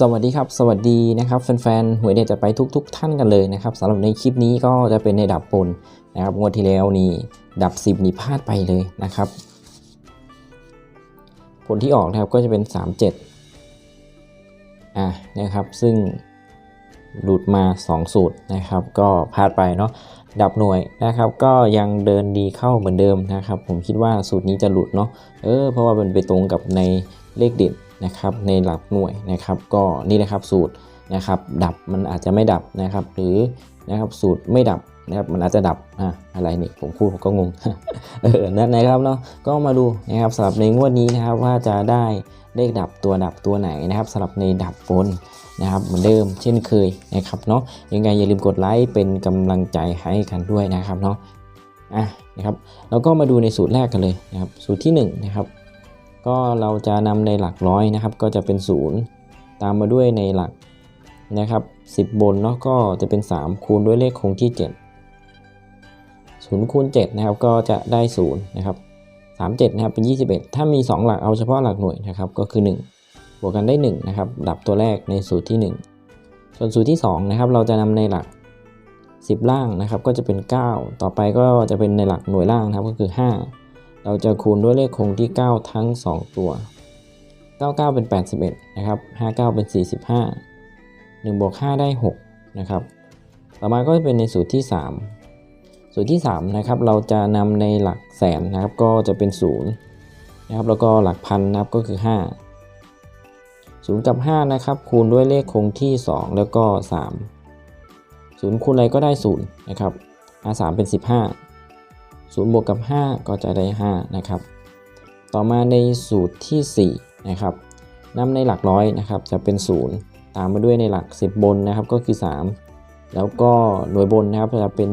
สวัสดีครับ สวัสดีนะครับแฟนๆหวยเด็ดจะไปทุกๆท่านกันเลยนะครับสำหรับในคลิปนี้ก็จะเป็นในดับบนนะครับงวดที่แล้วนี่ดับ 10 นี่พลาดไปเลยนะครับ ผลที่ออกนะครับก็จะเป็น 37อะนะครับซึ่งหลุดมา 2 สูตรนะครับ ก็พลาดไปเนาะดับหน่วยนะครับ ก็ยังเดินดีเข้าเหมือนเดิมนะครับ ผมคิดว่าสูตรนี้จะหลุดเนาะเออเพราะว่ามันไปตรงกับในเลขเด็ด นะครับในหลักหน่วยนะครับ ก็นี่แหละครับสูตรนะครับ ดับมันอาจจะไม่ดับนะครับ หรือนะครับสูตรไม่ดับนะครับมันอาจจะดับอะอะไรนี่ผมพูดผมก็งงเออนั่นนะครับเนาะก็มาดูนะครับสำหรับในงวดนี้นะครับว่าจะได้เลขดับตัวดับตัวไหนนะครับสำหรับในดับบนนะครับเหมือนเดิมเช่นเคยนะครับเนาะยังไงอย่าลืมกดไลค์เป็นกำลังใจให้กันด้วยนะครับเนาะอะนะครับเราก็มาดูในสูตรแรกกันเลยนะครับสูตรที่หนึ่งนะครับ ก็เราจะนำในหลักร้อยนะครับ ก็จะเป็น 0 ตามมาด้วยในหลักนะครับ 10 บนเนาะก็จะเป็น 3 คูณด้วยเลขคงที่ 7 0คูณ7นะครับก็จะได้0นะครับ37นะครับเป็น 21 ถ้ามี 2 หลักเอาเฉพาะหลักหน่วยนะครับก็คือ 1 บวกกันได้1นะครับดับตัวแรกในสูตรที่ 1 ส่วนสูตรที่2นะครับเราจะนำในหลัก 10 ล่างนะครับก็จะเป็น 9 ต่อไปก็จะเป็นในหลักหน่วยล่างนะครับก็คือ 5 เราจะคูณด้วยเลขคงที่ 9 ทั้ง 2 ตัว 99 เป็น 81 นะครับ 59 เป็น 45 1บวก5ได้ 6 นะครับ ต่อมาก็จะเป็นในสูตรที่ 3 สูตรที่ 3 นะครับ เราจะนำในหลักแสนนะครับ ก็จะเป็น 0 นะครับ แล้วก็หลักพันนะครับ ก็คือ 5 0 กับ 5 นะครับ คูณด้วยเลขคงที่ 2 แล้วก็ 3 0 คูณอะไรก็ได้ 0 นะครับ3เป็น 15 0บวกกับ 5 ก็จะได้ 5 นะครับ ต่อมาในสูตรที่ 4 นะครับนำในหลักร้อยนะครับจะเป็น 0 ตามมาด้วยในหลัก 10 บนนะครับก็คือ 3 แล้วก็หน่วยบนนะครับจะเป็น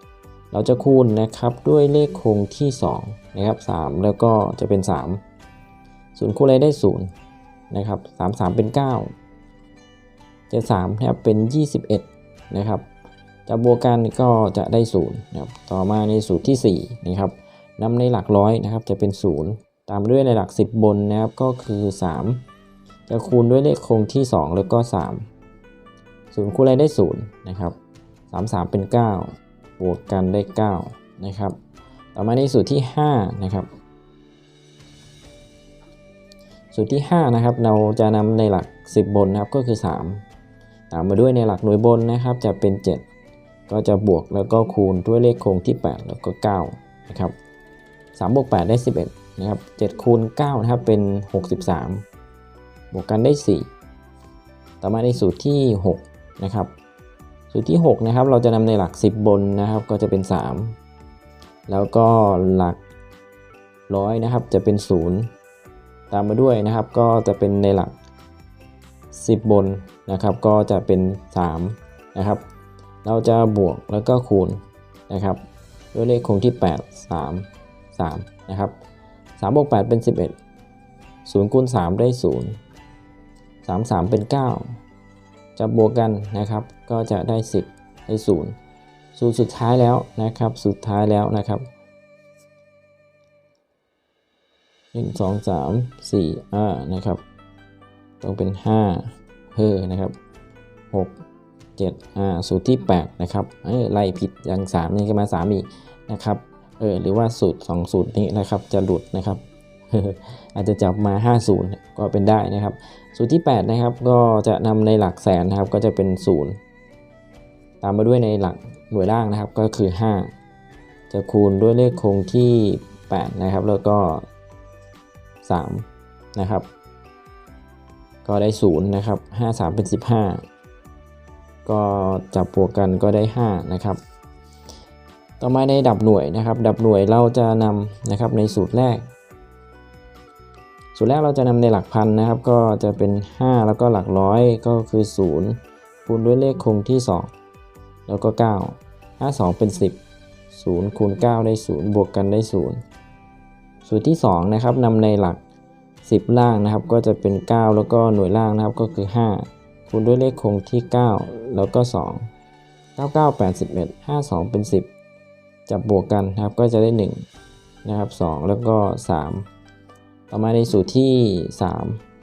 7 เราจะคูณนะครับด้วยเลขคงที่2นะครับ3 แล้วก็จะเป็น 3 0 คูณอะไรได้ 0 นะครับ 3 3 เป็น 9 7 3นะครับเป็น 21 นะครับ จะบวกกันก็จะได้0นะครับต่อมาในสูตรที่4นะครับนำในหลักร้อยนะครับจะเป็น 0 ตามด้วยในหลัก 10 บนนะครับก็คือ 3 จะคูณด้วยเลขคงที่ 2 แล้วก็ 3 0 คูณอะไรได้0นะครับ3 3 เป็น 9 บวกกันได้ 9 นะครับ ต่อมาในสูตรที่ 5 นะครับสูตรที่ 5 นะครับ เราจะนำในหลัก 10 บนนะครับก็คือ 3 ตามมาด้วยในหลักหน่วยบนนะครับจะเป็น 7 ก็จะบวกแล้วก็คูณด้วยเลขคงที่ 8 แล้วก็9นะครับ3บวก8ได้ 11นะครับ7คูณ9นะครับเป็น 63 บวกกันได้ 4 ต่อมาในสูตรที่ 6 นะครับ สูตรที่ 6 นะครับ เราจะนำในหลัก 10 บนนะครับ ก็จะเป็น 3 แล้วก็หลักร้อยนะครับจะเป็น 0 ตามมาด้วยนะครับ ก็จะเป็นในหลัก 10 บนนะครับ ก็จะเป็น 3 นะครับ เราจะบวกแล้วก็คูณนะครับด้วยเลขคงที่ 8 3 3 นะครับ3บวก8เป็น 11 0คูณ3 ได้ 0 3 3 เป็น 9 จะบวกกันนะครับ ก็จะได้ 10 ได้ 0 สูตรสุดท้ายแล้วนะครับ สุดท้ายแล้วนะครับ 1 2 3 4อ่านะครับ ต้องเป็น 5เฮ้อนะครับ 6 7อ่าสูตรที่8นะครับเออไล่ผิดอย่าง3นี่ก็มา3อีกนะครับเออหรือว่าสูตร2สูตรนี้นะครับจะหลุดนะครับอาจจะจับมา 50 ก็เป็นได้นะครับ สูตรที่ 8 นะครับ ก็จะนำในหลักแสนนะครับ ก็จะเป็น 0 ตามมาด้วยในหลักหน่วยล่างนะครับ ก็คือ 5 จะคูณด้วยเลขคงที่ 8 นะครับ แล้วก็ 3 นะครับ ก็ได้ 0 นะครับ 5 3 เป็น 15 ก็จับบวกกันก็ได้ 5 นะครับ ต่อมาในดับหน่วยนะครับ ดับหน่วยเราจะนำนะครับในสูตรแรก สูตรแรกเราจะนำในหลักพันนะครับ ก็จะเป็น 5 แล้วก็หลักร้อยก็คือ 0 คูณด้วยเลขคงที่ 2 แล้วก็ 9 5 2 เป็น 10 0คูณ9 ได้ 0 บวกกันได้ 0 สูตรที่2นะครับนำในหลัก 10 ล่างนะครับ ก็จะเป็น 9 แล้วก็หน่วยล่างนะครับก็คือ 5 คูณด้วยเลขคงที่ 9 แล้วก็ 2 9 9 81 5 2 เป็น 10 จับบวกกันนะครับก็จะได้ 1 นะครับ 2 แล้วก็ 3 ต่อมาในสูตรที่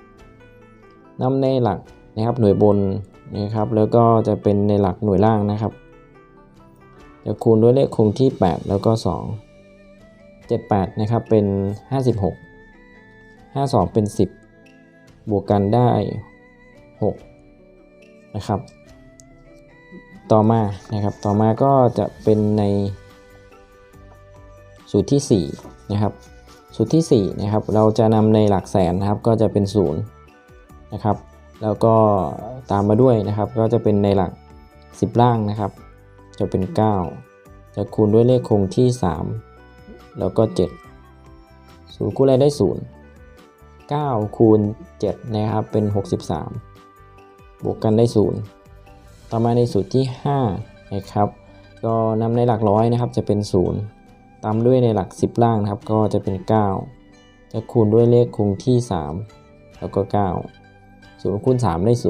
3นำในหลักนะครับหน่วยบนนะครับแล้วก็จะเป็นในหลักหน่วยล่างนะครับจะคูณด้วยเลขคงที่ 8 แล้วก็ 2 78 นะครับเป็น 56 52 เป็น 10 บวกกันได้ 6 นะครับ ต่อมานะครับต่อมาก็จะเป็นในสูตรที่4นะครับสูตรที่4นะครับเราจะนำในหลักแสนนะครับก็จะเป็น0นะครับแล้วก็ตามมาด้วยนะครับ ก็จะเป็นในหลัก 10 ล่างนะครับ จะเป็น 9 จะคูณด้วยเลขคงที่ 3 แล้วก็7สูตรคูณอะไรได้ 0 9 คูณ7นะครับเป็น 63 บวกกันได้ 0 ต่อมาในสูตรที่5นะครับก็นำในหลักร้อยนะครับจะเป็น 0 ตามด้วยในหลัก 10 ล่างนะครับก็จะเป็น 9 จะคูณด้วยเลขคงที่ 3 แล้วก็ 9 0คูณ3 ได้ 0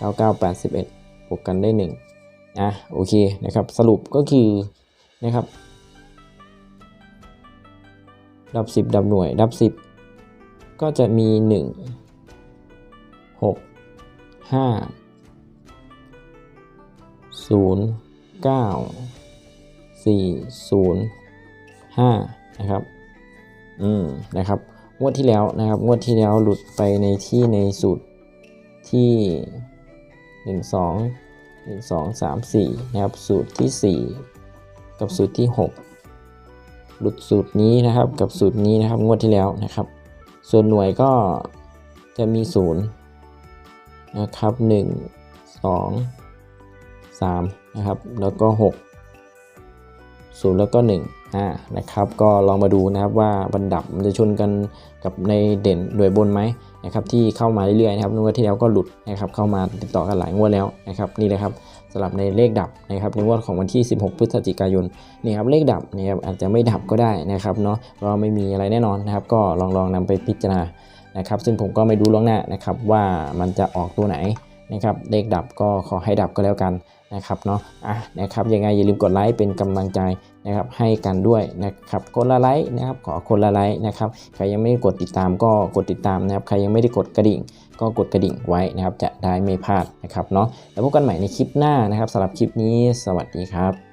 9 9 81บวกกันได้1อะโอเคนะครับสรุปก็คือนะครับดับ 10 ดับหน่วยดับ 10 ก็จะมี 1 6 5 0 9 4 0 5นะครับ อืม นะครับ งวดที่แล้วนะครับ งวดที่แล้วหลุดไปในที่ในสูตรที่1 2 1 2 3 4นะครับ สูตรที่4กับสูตรที่6หลุดสูตรนี้นะครับ กับสูตรนี้นะครับ งวดที่แล้วนะครับ ส่วนหน่วยก็จะมี0น นะครับ 1 2 3 นะครับ แล้วก็ 6 0 แล้วก็1อ่านะครับ ก็ลองมาดูนะครับว่าบันดับมันจะชนกันกับในเด่นหน่วยบนไหมนะครับที่เข้ามาเรื่อยๆนะครับงวดที่แล้วก็หลุดนะครับเข้ามาติดต่อกันหลายงวดแล้วนะครับนี่เลยครับสำหรับในเลขดับนะครับในงวดของวันที่ 16 พฤศจิกายนนี่ครับเลขดับนี่ครับอาจจะไม่ดับก็ได้นะครับเนาะเราะว่าไม่มีอะไรแน่นอนนะครับ ก็ลองลองนำไปพิจารณา นะครับ ซึ่งผมก็ไม่รู้ล่วงหน้านะครับว่ามันจะออกตัวไหนนะครับเลขดับก็ขอให้ดับก็แล้วกันนะครับเนาะอะนะครับยังไงอย่าลืมกดไลค์เป็นกำลังใจนะครับให้กันด้วยนะครับคนละไลค์นะครับขอคนละไลค์นะครับใครยังไม่ได้กดติดตามก็กดติดตามนะครับใครยังไม่ได้กดกระดิ่ง ก็กดกระดิ่งไว้นะครับจะได้ไม่พลาดนะครับเนาะแล้วพบกันใหม่ในคลิปหน้านะครับสำหรับคลิปนี้สวัสดีครับ